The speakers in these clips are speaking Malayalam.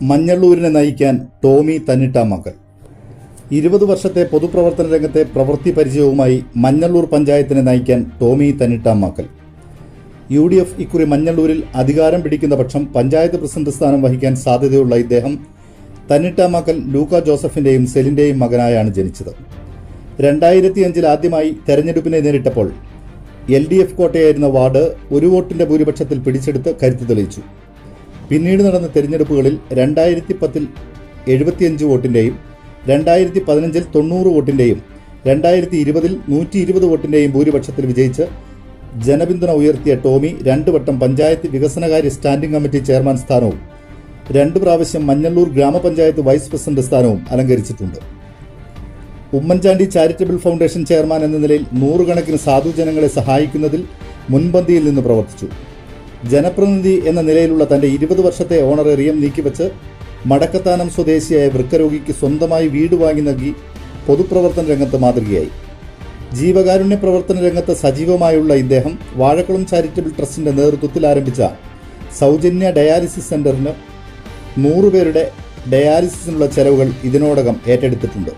മഞ്ഞള്ളൂരിനെ നയിക്കാൻ ടോമി തന്നിട്ട തന്നിട്ടാമക്കൽ ഇരുപത് വർഷത്തെ പൊതുപ്രവർത്തന രംഗത്തെ പ്രവൃത്തി പരിചയവുമായി മഞ്ഞള്ളൂർ പഞ്ചായത്തിനെ നയിക്കാൻ ടോമി തന്നിട്ട തന്നിട്ടാമക്കൽ യു ഡി എഫ് ഇക്കുറി മഞ്ഞള്ളൂരിൽ അധികാരം പിടിക്കുന്ന പക്ഷം പഞ്ചായത്ത് പ്രസിഡന്റ് സ്ഥാനം വഹിക്കാൻ സാധ്യതയുള്ള ഇദ്ദേഹം തന്നിട്ട തന്നിട്ടാമക്കൽ ലൂക്ക ജോസഫിന്റെയും സെലിന്റെയും മകനായാണ് ജനിച്ചത്. രണ്ടായിരത്തി അഞ്ചിൽ ആദ്യമായി തെരഞ്ഞെടുപ്പിനെ നേരിട്ടപ്പോൾ എൽ ഡി എഫ് കോട്ടയായിരുന്ന വാർഡ് ഒരു വോട്ടിന്റെ ഭൂരിപക്ഷത്തിൽ പിടിച്ചെടുത്ത് കരുത്തു തെളിയിച്ചു. പിന്നീട് നടന്ന തെരഞ്ഞെടുപ്പുകളിൽ രണ്ടായിരത്തി പത്തിൽ എഴുപത്തിയഞ്ച് വോട്ടിന്റെയും രണ്ടായിരത്തി പതിനഞ്ചിൽ തൊണ്ണൂറ് വോട്ടിന്റെയും രണ്ടായിരത്തി ഇരുപതിൽ നൂറ്റി ഇരുപത് വോട്ടിന്റെയും ഭൂരിപക്ഷത്തിൽ വിജയിച്ച് ജനപിന്തുണ ഉയർത്തിയ ടോമി രണ്ടു വട്ടം പഞ്ചായത്ത് വികസനകാര്യ സ്റ്റാൻഡിംഗ് കമ്മിറ്റി ചെയർമാൻ സ്ഥാനവും രണ്ട് പ്രാവശ്യം മഞ്ഞള്ളൂർ ഗ്രാമപഞ്ചായത്ത് വൈസ് പ്രസിഡന്റ് സ്ഥാനവും അലങ്കരിച്ചിട്ടുണ്ട്. ഉമ്മൻചാണ്ടി ചാരിറ്റബിൾ ഫൗണ്ടേഷൻ ചെയർമാൻ എന്ന നിലയിൽ നൂറുകണക്കിന് സാധുജനങ്ങളെ സഹായിക്കുന്നതിൽ മുൻപന്തിയിൽ നിന്ന് പ്രവർത്തിച്ചു. ജനപ്രതിനിധി എന്ന നിലയിലുള്ള തന്റെ ഇരുപത് വർഷത്തെ ഓണറേറിയം നീക്കിവെച്ച് മടക്കത്താനം സ്വദേശിയായ വൃക്കരോഗിക്ക് സ്വന്തമായി വീട് വാങ്ങി നൽകി പൊതുപ്രവർത്തന രംഗത്ത് മാതൃകയായി. ജീവകാരുണ്യ പ്രവർത്തന രംഗത്ത് സജീവമായുള്ള ഇദ്ദേഹം വാഴക്കുളം ചാരിറ്റബിൾ ട്രസ്റ്റിന്റെ നേതൃത്വത്തിൽ ആരംഭിച്ച സൗജന്യ ഡയാലിസിസ് സെന്ററിന് നൂറുപേരുടെ ഡയാലിസിസിനുള്ള ചെലവുകൾ ഇതിനോടകം ഏറ്റെടുത്തിട്ടുണ്ട്.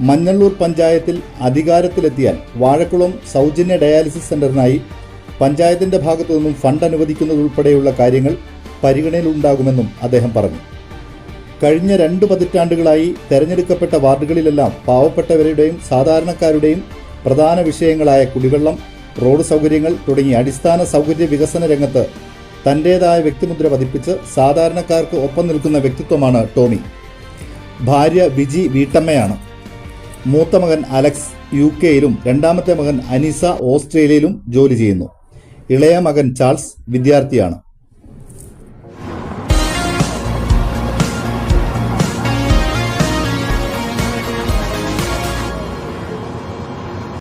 മഞ്ഞള്ളൂർ പഞ്ചായത്തിൽ അധികാരത്തിലെത്തിയാൽ വാഴക്കുളം സൗജന്യ ഡയാലിസിസ് സെന്ററിനായി പഞ്ചായത്തിന്റെ ഭാഗത്തു നിന്നും ഫണ്ട് അനുവദിക്കുന്നതുൾപ്പെടെയുള്ള കാര്യങ്ങൾ പരിഗണനയിലുണ്ടാകുമെന്നും അദ്ദേഹം പറഞ്ഞു. കഴിഞ്ഞ രണ്ട് പതിറ്റാണ്ടുകളായി തെരഞ്ഞെടുക്കപ്പെട്ട വാർഡുകളിലെല്ലാം പാവപ്പെട്ടവരുടെയും സാധാരണക്കാരുടെയും പ്രധാന വിഷയങ്ങളായ കുടിവെള്ളം റോഡ് സൗകര്യങ്ങൾ തുടങ്ങിയ അടിസ്ഥാന സൗകര്യ വികസന രംഗത്ത് തന്റേതായ വ്യക്തിമുദ്ര പതിപ്പിച്ച് സാധാരണക്കാർക്ക് ഒപ്പം നിൽക്കുന്ന വ്യക്തിത്വമാണ് ടോമി. ഭാര്യ വിജി വീട്ടമ്മയാണ്. മൂത്ത മകൻ അലക്സ് യു കെയിലും രണ്ടാമത്തെ മകൻ അനീസ ഓസ്ട്രേലിയയിലും ജോലി ചെയ്യുന്നു. ഇളയ മകൻ ചാൾസ് വിദ്യാർത്ഥിയാണ്.